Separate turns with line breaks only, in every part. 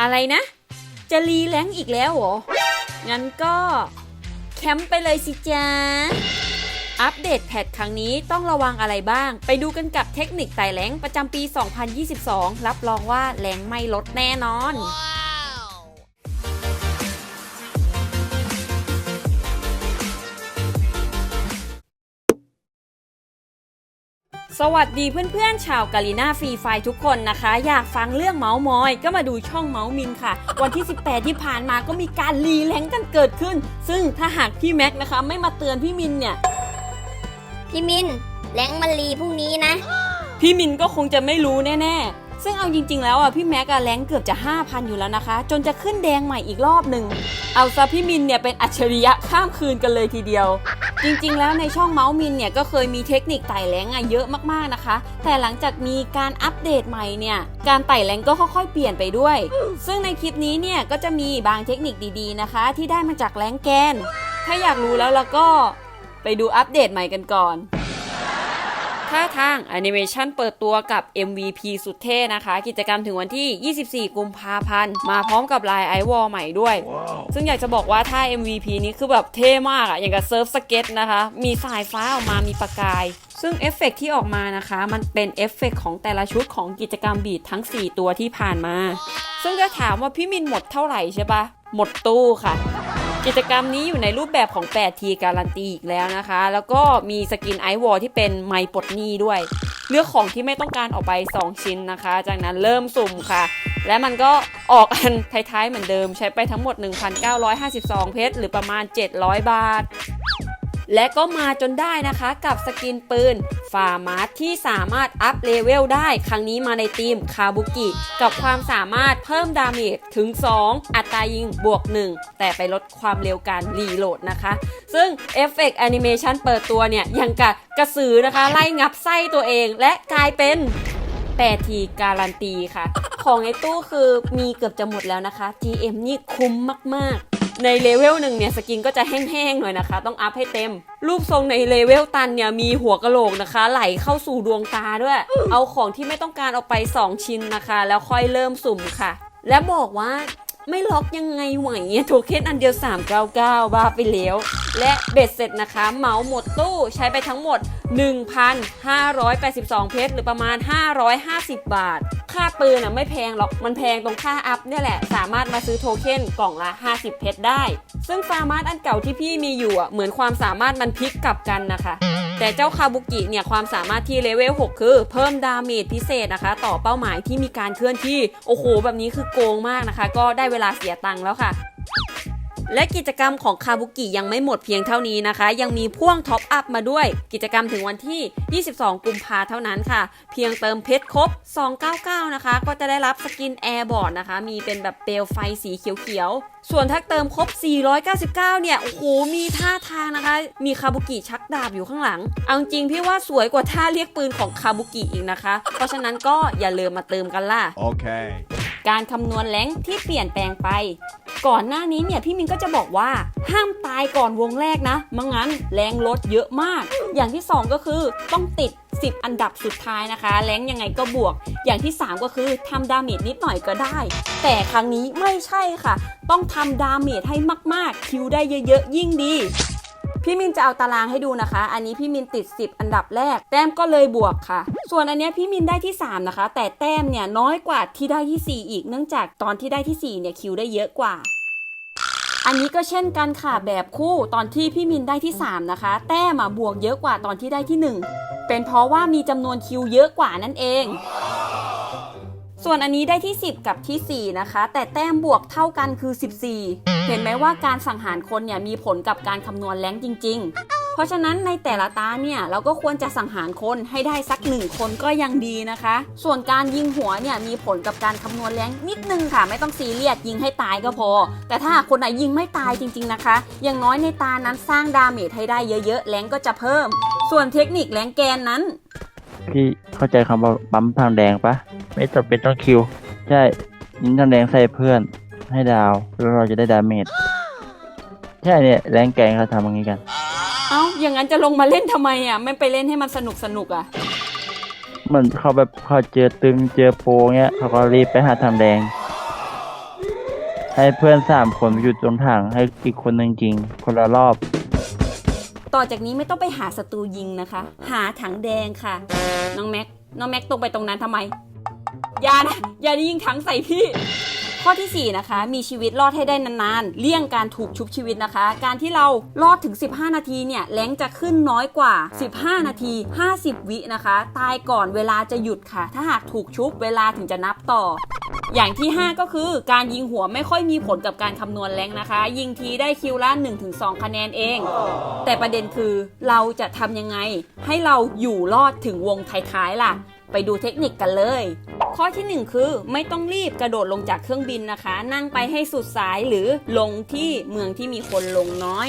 อะไรนะ จะรีแลงอีกแล้วเหรอ งั้นก็แคมป์ไปเลยสิจ้าอัปเดตแพทครั้งนี้ต้องระวังอะไรบ้าง ไปดูกันกับเทคนิคไต่แรงประจำปี 2022 รับรองว่าแรงไม่ลดแน่นอน สวัสดีเพื่อนๆ ชาวกาลิน่าฟรีไฟทุกคนนะคะ อยากฟังเรื่องเมาส์มอย ก็มาดูช่องเมาส์มินค่ะ วันที่ 18 ที่ผ่านมาก็มีการรีแรงค์กันเกิดขึ้น ซึ่งถ้าหากพี่แม็กนะคะ ไม่มาเตือนพี่มินเนี่ย
พี่มินแรงมันรีพรุ่งนี้นะ
พี่มินก็คงจะไม่รู้แน่ๆ ซึ่งเอาจริง ๆ แล้วอะพี่แม็กอะแรงเกือบจะ 5,000 อยู่แล้วนะคะ จนจะขึ้นแดงใหม่อีกรอบหนึ่งเอาซะพี่มินเนี่ยเป็นอัจฉริยะข้ามคืนกันเลยทีเดียว จริง ๆ แล้วในช่องเมาส์มินเนี่ยก็เคยมีเทคนิคไต่แรงอะเยอะมากๆนะคะ แต่หลังจากมีการอัปเดตใหม่เนี่ยการไต่แรงก็ค่อยๆ เปลี่ยนไปด้วย ซึ่งในคลิปนี้เนี่ยก็จะมีบางเทคนิคดีๆนะคะ ที่ได้มาจากแรงแกน ถ้าอยากรู้แล้วแล้วก็ไปดูอัปเดตใหม่กันก่อน ท่าทางแอนิเมชันเปิดตัวกับ MVP สุดเท่นะคะ กิจกรรมถึงวันที่ 24 กุมภาพันธ์ มาพร้อมกับลายไอวอลใหม่ด้วย ซึ่งอยากจะบอกว่าท่า MVP นี้คือแบบเท่มากอะอย่างกับเซิร์ฟสเก็ตนะคะ มีสายฟ้าออกมามีประกาย ซึ่งเอฟเฟกต์ที่ออกมานะคะ มันเป็นเอฟเฟกต์ของแต่ละชุดของกิจกรรมบีดทั้ง 4 ตัวที่ผ่านมา ซึ่งจะถามว่าพี่มินหมดเท่าไหร่ใช่ปะหมดตู้ค่ะ กิจกรรมนี้อยู่ในรูปแบบของ 8T การันตีอีกแล้วนะคะ แล้วก็มีสกินไอวอลที่เป็นไมปลดหนี้ด้วย เลือกของที่ไม่ต้องการออกไป 2 ชิ้นนะคะ จากนั้นเริ่มสุ่มค่ะ และมันก็ออกอันท้ายๆเหมือนเดิมใช้ไปทั้งหมด 1,952 เพชรหรือประมาณ 700 บาท และก็มาจนได้นะคะกับสกินปืนฟาร์มาร์ที่สามารถอัพเลเวลได้ ครั้งนี้มาในทีมคาบุกิกับความสามารถเพิ่มดาเมจถึง 2 อัตรายิงบวก 1 แต่ไปลดความเร็วการรีโหลดนะคะ ซึ่งเอฟเฟกต์แอนิเมชันเปิดตัวเนี่ยยังกับกระสือนะคะ ไล่งับไส้ตัวเอง และกลายเป็น8ทีการันตีค่ะ ของในตู้คือมีเกือบจะหมดแล้วนะคะ GM นี่คุ้มมากๆ ในเลเวลหนึ่งเนี่ยสกินก็จะแห้งๆหน่อยนะคะ ต้องอัพให้เต็ม รูปทรงในเลเวลตันเนี่ยมีหัวกะโหลกนะคะ ไหลเข้าสู่ดวงตาด้วย เอาของที่ไม่ต้องการออกไป 2 ชิ้นนะคะ แล้วค่อยเริ่มสุ่มค่ะ และบอกว่าไม่ล็อกยังไงไหวเนี่ยโทเค็นอันเดียว 399 บ้าไปแล้ว และเบ็ดเสร็จนะคะ เหมาหมดตู้ใช้ไปทั้งหมด 1,582 เพชรหรือประมาณ 550 บาท ค่าปืนอะไม่แพงหรอก มันแพงตรงค่าอัพเนี่ยแหละ สามารถมาซื้อโทเค็นกล่องละ 50 เพชรได้ ซึ่งฟาร์มาร์อันเก่าที่พี่มีอยู่อะเหมือนความสามารถมันพลิกกลับกันนะคะแต่เจ้าคาบุกิเนี่ยความสามารถที่เลเวล 6 คือ เพิ่มดาเมจพิเศษนะคะ ต่อเป้าหมายที่มีการเคลื่อนที่ โอ้โห แบบนี้คือโกงมากนะคะ ก็ได้เวลาเสียตังค์แล้วค่ะ และกิจกรรมของคาบุกิยังไม่หมดเพียงเท่านี้นะคะ ยังมีพ่วงท็อปอัพมาด้วย กิจกรรมถึงวันที่ 22 กุมภาเท่านั้นค่ะ เพียงเติมเพชรครบ 299 นะคะ ก็จะได้รับสกินแอร์บอร์ดนะคะ มีเป็นแบบเปลวไฟสีเขียวๆส่วนถ้าเติมครบ 499 เนี่ย โอ้โห มีท่าทางนะคะ มีคาบุกิชักดาบอยู่ข้างหลัง เอาจริงพี่ว่าสวยกว่าท่าเรียกปืนของคาบุกิอีกนะคะ เพราะฉะนั้นก็อย่าลืมมาเติมกันล่ะ
Okay.
การคำนวณแรงค์ที่เปลี่ยนแปลงไป ก่อนหน้านี้เนี่ยพี่มินก็จะบอกว่าห้ามตายก่อนวงแรกนะไม่งั้นแรงลดเยอะมาก อย่างที่ 2 ก็คือต้องติด 10 อันดับสุดท้ายนะคะแรงยังไงก็บวก อย่างที่ 3 ก็คือทำดาเมจนิดหน่อยก็ได้ แต่ครั้งนี้ไม่ใช่ค่ะ ต้องทำดาเมจให้มากๆ คิวได้เยอะๆ ยิ่งดีพี่มินจะเอาตารางให้ดูนะคะ อันนี้พี่มินติด 10 อันดับแรก แต้มก็เลยบวกค่ะ ส่วนอันนี้พี่มินได้ที่ 3 นะคะ แต่แต้มเนี่ยน้อยกว่าที่ได้ที่ 4 อีก เนื่องจากตอนที่ได้ที่ 4 เนี่ยคิวได้เยอะกว่า อันนี้ก็เช่นกันค่ะแบบคู่ ตอนที่พี่มินได้ที่ 3 นะคะ แต้มมาบวกเยอะกว่าตอนที่ได้ที่ 1 เป็นเพราะว่ามีจำนวนคิวเยอะกว่านั่นเอง ส่วนอันนี้ได้ที่ 10 กับที่ 4 นะคะ แต่แต้มบวกเท่ากันคือ 14 เห็นไหมว่าการสังหารคนเนี่ยมีผลกับการคำนวณแรงจริง ๆ เพราะฉะนั้นในแต่ละตาเนี่ยเราก็ควรจะสังหารคนให้ได้สักหนึ่งคนก็ยังดีนะคะ ส่วนการยิงหัวเนี่ยมีผลกับการคำนวณแรงนิดนึงค่ะ ไม่ต้องซีเรียสยิงให้ตายก็พอ แต่ถ้าคนไหนยิงไม่ตายจริง ๆนะคะ อย่างน้อยในตานั้นสร้างดาเมจให้ได้เยอะๆแรงก็จะเพิ่ม ส่วนเทคนิคแรงค์แกนนั้น
พี่เข้าใจคำว่าปั๊มทางแดงปะไม่จำเป็นต้องคิว ใช่ยิงทางแดงใส่เพื่อน ให้ดาวแล้วเราจะได้ดาเมจใช่เนี่ยแรงแกงเขาทำอย่างนี้กัน
เอ้า อย่างนั้นจะลงมาเล่นทำไมอะ ไม่ไปเล่นให้มันสนุกสนุกๆอะ
มันเขาแบบเขาเจอตึงเจอโปรเงี้ยเขาก็รีบไปหาทำแดง ให้เพื่อนสามคนอยู่ตรงถังให้อีกคนหนึ่งยิง คนละรอบ
ต่อจากนี้ไม่ต้องไปหาศัตรูยิงนะคะ หาถังแดงค่ะ น้องแม็ก น้องแม็กตรงไปตรงนั้นทำไม อย่านะ อย่ายิงถังใส่พี่ ข้อทีสี่ 4 นะคะ มีชีวิตรอดให้ได้นานๆ เลี่ยงการถูกชุบชีวิตนะคะ การที่เรารอดถึง 15 นาทีเนี่ยแรงจะขึ้นน้อยกว่า 15 นาที 50 วินะคะ ตายก่อนเวลาจะหยุดค่ะ ถ้าหากถูกชุบเวลาถึงจะนับต่อ อย่างที่ 5 ก็คือการยิงหัวไม่ค่อยมีผลกับการคำนวณแรงนะคะ ยิงทีได้คิวละ1-2 คะแนนเอง แต่ประเด็นคือเราจะทำยังไง ให้เราอยู่รอดถึงวงท้ายๆล่ะ ไปดูเทคนิคกันเลย ข้อทีหนึ่1 คือไม่ต้องรีบกระโดดลงจากเครื่องบินนะคะ นั่งไปให้สุดสายหรือลงที่เมืองที่มีคนลงน้อย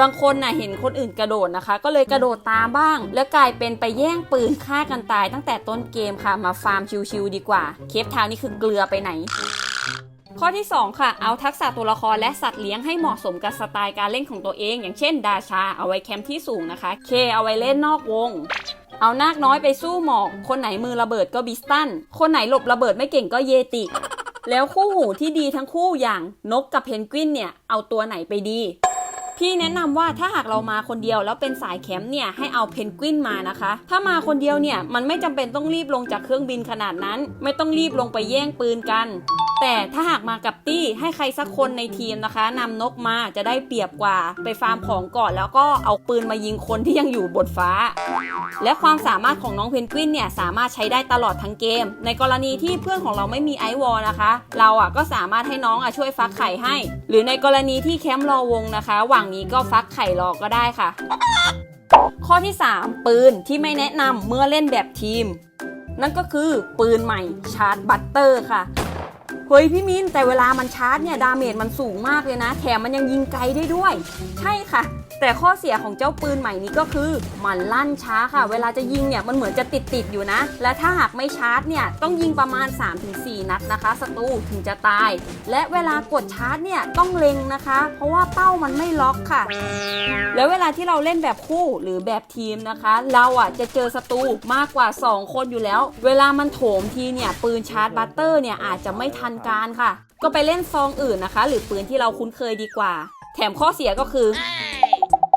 บางคนน่ะเห็นคนอื่นกระโดดนะคะ ก็เลยกระโดดตามบ้าง แล้วกลายเป็นไปแย่งปืนฆ่ากันตายตั้งแต่ต้นเกมค่ะมาฟาร์มชิวๆดีกว่า เคปทาวนี่คือเกลือไปไหนข้อที่ 2 ค่ะ เอาทักษะตัวละครและสัตว์เลี้ยงให้เหมาะสมกับสไตล์การเล่นของตัวเอง อย่างเช่น ดาชาเอาไว้แคมป์ที่สูงนะคะ เคเอาไว้เล่นนอกวง เอานาคน้อยไปสู้หมอก คนไหนมือระเบิดก็บิสตัน คนไหนหลบระเบิดไม่เก่งก็เยติ แล้วคู่หูที่ดีทั้งคู่อย่างนกกับเพนกวินเนี่ย เอาตัวไหนไปดี พี่แนะนำว่าถ้าหากเรามาคนเดียวแล้วเป็นสายแคมป์เนี่ยให้เอาเพนกวินมานะคะ ถ้ามาคนเดียวเนี่ยมันไม่จำเป็นต้องรีบลงจากเครื่องบินขนาดนั้น ไม่ต้องรีบลงไปแย่งปืนกัน แต่ถ้าหากมากับตี้ให้ใครสักคนในทีมนะคะนำนกมาจะได้เปรียบกว่าไปฟาร์มของก่อนแล้วก็เอาปืนมายิงคนที่ยังอยู่บนฟ้า และความสามารถของน้องเพนกวินเนี่ยสามารถใช้ได้ตลอดทั้งเกม ในกรณีที่เพื่อนของเราไม่มีไอวอลนะคะ เราอะก็สามารถให้น้องอะช่วยฟักไข่ให้ หรือในกรณีที่แคมป์รอวงนะคะ หว่างนี้ก็ฟักไข่รอก็ได้ค่ะ ข้อที่ 3 ปืนที่ไม่แนะนำเมื่อเล่นแบบทีม นั่นก็คือปืนใหม่ชาร์จบัตเตอร์ค่ะ เฮ้ยพี่มินแต่เวลามันชาร์จเนี่ยดาเมจมันสูงมากเลยนะ แถมมันยังยิงไกลได้ด้วย ใช่ค่ะ แต่ข้อเสียของเจ้าปืนใหม่นี้ก็คือ มันลั่นช้าค่ะ เวลาจะยิงเนี่ยมันเหมือนจะติดติดๆอยู่นะ และถ้าหากไม่ชาร์จเนี่ยต้องยิงประมาณ 3-4 นัดนะคะศัตรูถึงจะตาย และเวลากดชาร์จเนี่ยต้องเล็งนะคะ เพราะว่าเป้ามันไม่ล็อกค่ะ แล้วเวลาที่เราเล่นแบบคู่หรือแบบทีมนะคะ เราอะจะเจอศัตรูมากกว่า 2 คนอยู่แล้ว เวลามันโถมทีเนี่ยปืนชาร์จบัตเตอร์เนี่ยอาจจะไม่ทันการค่ะ ก็ไปเล่นซองอื่นนะคะ หรือปืนที่เราคุ้นเคยดีกว่า แถมข้อเสียก็คือ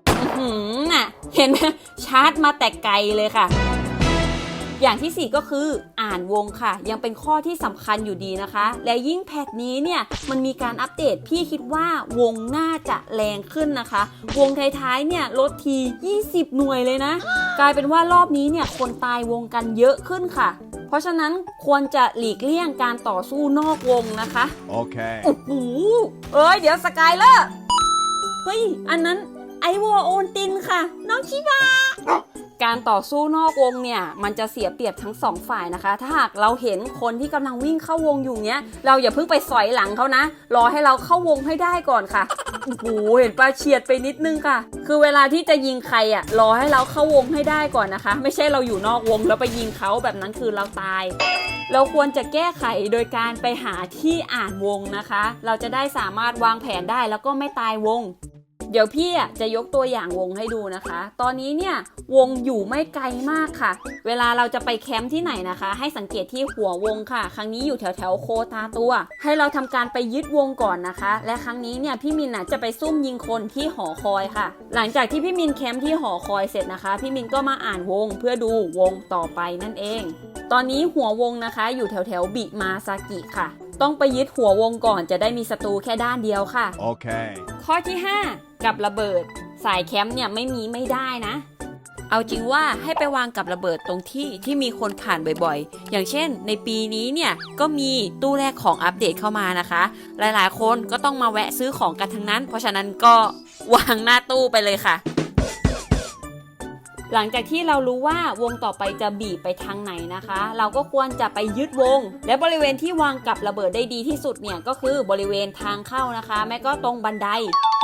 อื้อหือน่ะ เห็นไหมชาร์จมาแต่ไกลเลยค่ะ อย่างที่ 4 ก็คืออ่านวงค่ะ ยังเป็นข้อที่สำคัญอยู่ดีนะคะ และยิ่งแพทนี้เนี่ยมันมีการอัปเดตพี่คิดว่าวงน่าจะแรงขึ้นนะคะ วงท้ายๆเนี่ยลดที 20 หน่วยเลยนะ กลายเป็นว่ารอบนี้เนี่ยคนตายวงกันเยอะขึ้นค่ะ เพราะฉะนั้นควรจะหลีกเลี่ยงการต่อสู้นอกวงนะคะ
Okay.
โอ้โหเอ้ยเดี๋ยวสกายเลอร์เฮ้ยอันนั้นไอวอโอนตินค่ะ น้องชิบา การต่อสู้นอกวงเนี่ยมันจะเสียเปรียบทั้งสองฝ่ายนะคะ ถ้าหากเราเห็นคนที่กำลังวิ่งเข้าวงอยู่เนี้ย เราอย่าเพิ่งไปสอยหลังเขานะ รอให้เราเข้าวงให้ได้ก่อนค่ะโอ้โหเห็นปะเฉียดไปนิดนึงค่ะ คือเวลาที่จะยิงใครอะรอให้เราเข้าวงให้ได้ก่อนนะคะ ไม่ใช่เราอยู่นอกวงแล้วไปยิงเขาแบบนั้นคือเราตาย เราควรจะแก้ไขโดยการไปหาที่อ่านวงนะคะ เราจะได้สามารถวางแผนได้แล้วก็ไม่ตายวง ดี๋ยวพี่อะจะยกตัวอย่างวงให้ดูนะคะ ตอนนี้เนี่ยวงอยู่ไม่ไกลมากค่ะ เวลาเราจะไปแคมป์ที่ไหนนะคะ ให้สังเกตที่หัววงค่ะ ครั้งนี้อยู่แถวแถวๆโคตาตัว ให้เราทำการไปยึดวงก่อนนะคะ และครั้งนี้เนี่ยพี่มินอะจะไปซุ่มยิงคนที่หอคอยค่ะ หลังจากที่พี่มินแคมป์ที่หอคอยเสร็จนะคะ พี่มินก็มาอ่านวงเพื่อดูวงต่อไปนั่นเอง ตอนนี้หัววงนะคะอยู่แถวแถวๆบิมาซากิค่ะ ต้องไปยึดหัววงก่อนจะได้มีศัตรูแค่ด้านเดียวค่ะ
Okay.
ข้อที่ 5 กับระเบิด สายแคมป์เนี่ยไม่มีไม่ได้นะ เอาจริงว่าให้ไปวางกับระเบิดตรงที่ที่มีคนผ่านบ่อยๆ อย่างเช่น ในปีนี้เนี่ยก็มีตู้แรกของอัปเดตเข้ามานะคะ หลายๆ คนก็ต้องมาแวะซื้อของกันทั้งนั้น เพราะฉะนั้นก็วางหน้าตู้ไปเลยค่ะ หลังจากที่เรารู้ว่าวงต่อไปจะบีบไปทางไหนนะคะ เราก็ควรจะไปยึดวง และบริเวณที่วางกับระเบิดได้ดีที่สุดเนี่ยก็คือบริเวณทางเข้านะคะ แม่ก็ตรงบันได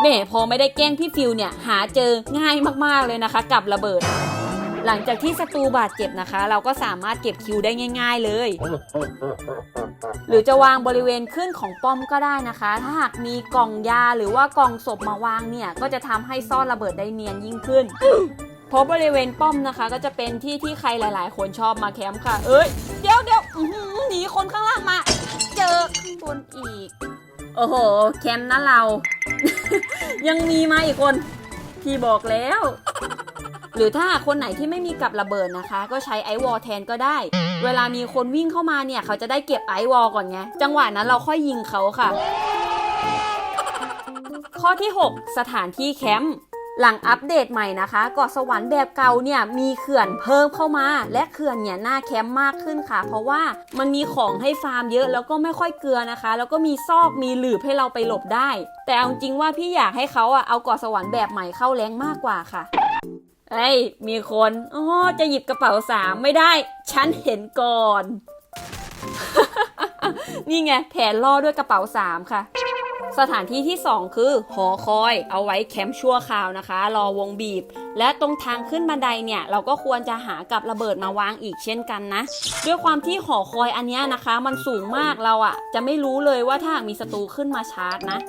แหม่พอไม่ได้แกล้งพี่ฟิวเนี่ยหาเจอง่ายมากๆเลยนะคะ กับระเบิดหลังจากที่ศัตรูบาดเจ็บนะคะ เราก็สามารถเก็บคิวได้ง่าย ๆเลย หรือจะวางบริเวณขึ้นของป้อมก็ได้นะคะ ถ้าหากมีกล่องยาหรือว่ากล่องศพมาวางเนี่ย ก็จะทำให้ซ่อนระเบิดได้เนียนยิ่งขึ้น เพราะบริเวณป้อมนะคะ ก็จะเป็นที่ที่ใครหลาย ๆ คนชอบมาแคมป์ค่ะ เอ้ย เดี๋ยวเดี๋ยวอื้อหือหนีคนข้างล่างมา เจอข้างบนอีก โอ้โห แคมป์นะเรา ยังมีมาอีกคน พี่บอกแล้ว หรือถ้าคนไหนที่ไม่มีกับระเบิดนะคะ ก็ใช้ไอวอลแทนก็ได้ เวลามีคนวิ่งเข้ามาเนี่ย เขาจะได้เก็บไอวอลก่อนไง จังหวะนั้นเราค่อยยิงเขาค่ะ ข้อที่ 6 สถานที่แคมป์ หลังอัปเดตใหม่นะคะเกาะสวรรค์แบบเก่าเนี่ยมีเขื่อนเพิ่มเข้ามา และเขื่อนเนี่ยหน้าแคมป์มากขึ้นค่ะ เพราะว่ามันมีของให้ฟาร์มเยอะแล้วก็ไม่ค่อยเกลือนะคะ แล้วก็มีซอกมีหลืบให้เราไปหลบได้ แต่เอาจริงว่าพี่อยากให้เขาอะเอาเกาะสวรรค์แบบใหม่เข้าแรงมากกว่าค่ะเอ้ยมีคนอ๋อจะหยิบกระเป๋าสามไม่ได้ ฉันเห็นก่อน นี่ไงแผนล่อด้วยกระเป๋าสามค่ะ สถานที่ที่ 2 คือหอคอย เอาไว้แคมป์ชั่วคราวนะคะ รอวงบีบ และตรงทางขึ้นบันไดเนี่ยเราก็ควรจะหากับระเบิดมาวางอีกเช่นกันนะ ด้วยความที่หอคอยอันนี้นะคะ มันสูงมากเราอะจะไม่รู้เลยว่าถ้ามีศัตรูขึ้นมาชาร์จนะ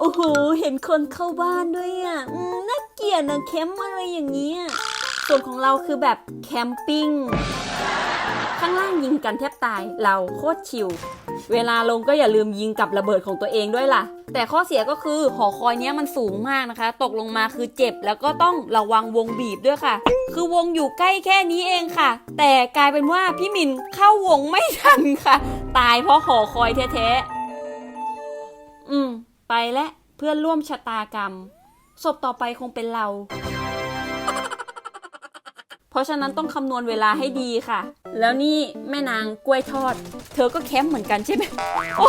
โอ้โหเห็นคนเข้าบ้านด้วยอะน่าเกลียดนะแคมป์อะไรอย่างเงี้ยส่วนของเราคือแบบแคมปิ้ง ข้างล่างยิงกันแทบตายเราโคตรชิลเวลาลงก็อย่าลืมยิงกับระเบิดของตัวเองด้วยล่ะ แต่ข้อเสียก็คือหอคอยเนี้ยมันสูงมากนะคะ ตกลงมาคือเจ็บแล้วก็ต้องระวังวงบีบด้วยค่ะ คือวงอยู่ใกล้แค่นี้เองค่ะ แต่กลายเป็นว่าพี่มินเข้าวงไม่ทันค่ะ ตายเพราะหอคอยแท้ๆอืม ไปและเพื่อนร่วมชะตากรรมศพต่อไปคงเป็นเรา ราะฉะนั้นต้องคำนวณเวลาให้ดีค่ะ แล้วนี่แม่นางกล้วยทอด เธอก็แคมป์เหมือนกันใช่ไหมโอ้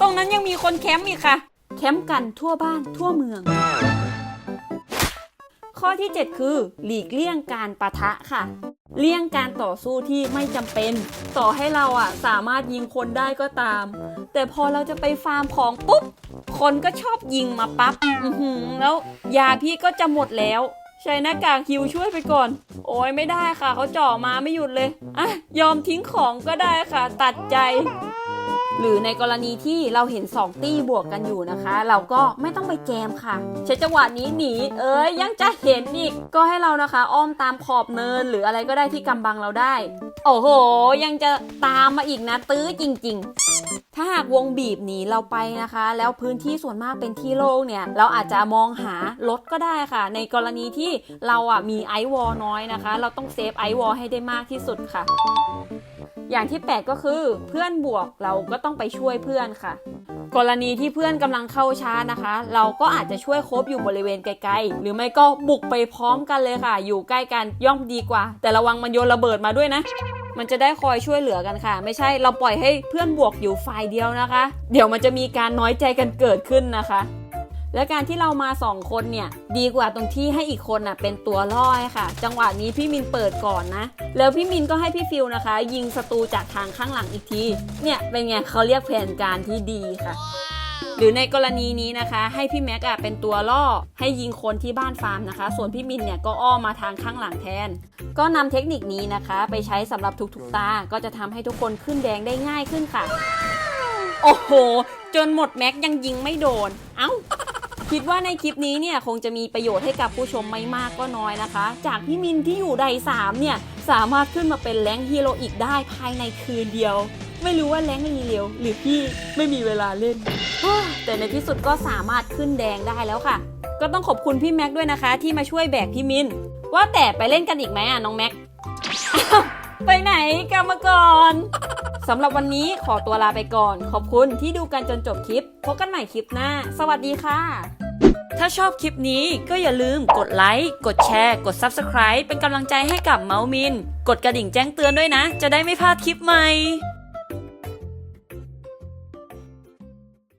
ตรงนั้นยังมีคนแคมป์อีกค่ะ แคมป์กันทั่วบ้านทั่วเมือง ข้อที่ 7 คือ หลีกเลี่ยงการปะทะค่ะ เลี่ยงการต่อสู้ที่ไม่จำเป็น ต่อให้เราอะสามารถยิงคนได้ก็ตาม แต่พอเราจะไปฟาร์มของปุ๊บ คนก็ชอบยิงมาปั๊บอื้อหือแล้วยาพี่ก็จะหมดแล้ว ใช้หน้ากากฮิวช่วยไปก่อน โอ้ยไม่ได้ค่ะ เขาเจ่อมาไม่หยุดเลย อะ ยอมทิ้งของก็ได้ค่ะ ตัดใจ หรือในกรณีที่เราเห็น 2 ตี้บวกกันอยู่นะคะ เราก็ไม่ต้องไปแจมค่ะ ใช้จังหวะนี้หนี เอ้ยยังจะเห็นอีก ก็ให้เรานะคะ อ้อมตามขอบเนิน หรืออะไรก็ได้ที่กำบังเราได้ โอ้โห ยังจะตามมาอีกนะ ตื้อจริง ๆ ถ้าหากวงบีบหนีเราไปนะคะ แล้วพื้นที่ส่วนมากเป็นที่โล่งเนี่ย เราอาจจะมองหารถก็ได้ค่ะ ในกรณีที่เราอะมีไอวอลน้อยนะคะ เราต้องเซฟไอวอลให้ได้มากที่สุดค่ะ อย่างที่ 8 ก็คือเพื่อนบวกเราก็ต้องไปช่วยเพื่อนค่ะ กรณีที่เพื่อนกำลังเข้าช้านะคะ เราก็อาจจะช่วยคบอยู่บริเวณไกลๆ หรือไม่ก็บุกไปพร้อมกันเลยค่ะ อยู่ใกล้กันย่อมดีกว่า แต่ระวังมันโยนระเบิดมาด้วยนะมันจะได้คอยช่วยเหลือกันค่ะ ไม่ใช่เราปล่อยให้เพื่อนบวกอยู่ฝ่ายเดียวนะคะ เดี๋ยวมันจะมีการน้อยใจกันเกิดขึ้นนะคะ และการที่เรามาสองคนเนี่ยดีกว่าตรงที่ให้อีกคนน่ะเป็นตัวล่อค่ะ จังหวะนี้พี่มินเปิดก่อนนะ แล้วพี่มินก็ให้พี่ฟิวนะคะ ยิงศัตรูจากทางข้างหลังอีกที เนี่ยเป็นไงเขาเรียกแผนการที่ดีค่ะ หรือในกรณีนี้นะคะ ให้พี่แม็กอะเป็นตัวล่อให้ยิงคนที่บ้านฟาร์มนะคะ ส่วนพี่มินเนี่ยก็อ้อมมาทางข้างหลังแทน ก็นำเทคนิคนี้นะคะ ไปใช้สำหรับทุกๆตา ก็จะทำให้ทุกคนขึ้นแดงได้ง่ายขึ้นค่ะ โอ้โห จนหมดแม็กยังยิงไม่โดน เอ้า คิดว่าในคลิปนี้เนี่ยคงจะมีประโยชน์ให้กับผู้ชมไม่มากก็น้อยนะคะ จากพี่มินที่อยู่ใดสามเนี่ยสามารถขึ้นมาเป็นแรงฮีโร่อีกได้ภายในคืนเดียว ไม่รู้ว่าแรงรีเร็วหรือพี่ไม่มีเวลาเล่น แต่ในที่สุดก็สามารถขึ้นแดงได้แล้วค่ะ ก็ต้องขอบคุณพี่แม็กด้วยนะคะ ที่มาช่วยแบกพี่มิน ว่าแต่ไปเล่นกันอีกไหมอะน้องแม็ก ไปไหนกลับมาก่อนสำหรับวันนี้ขอตัวลาไปก่อน ขอบคุณที่ดูกันจนจบคลิป พบกันใหม่คลิปหน้า สวัสดีค่ะ ถ้าชอบคลิปนี้ก็อย่าลืมกดไลค์ กดแชร์ กด Subscribe เป็นกำลังใจให้กับเมาส์มิน กดกระดิ่งแจ้งเตือนด้วยนะ จะได้ไม่พลาดคลิปใหม่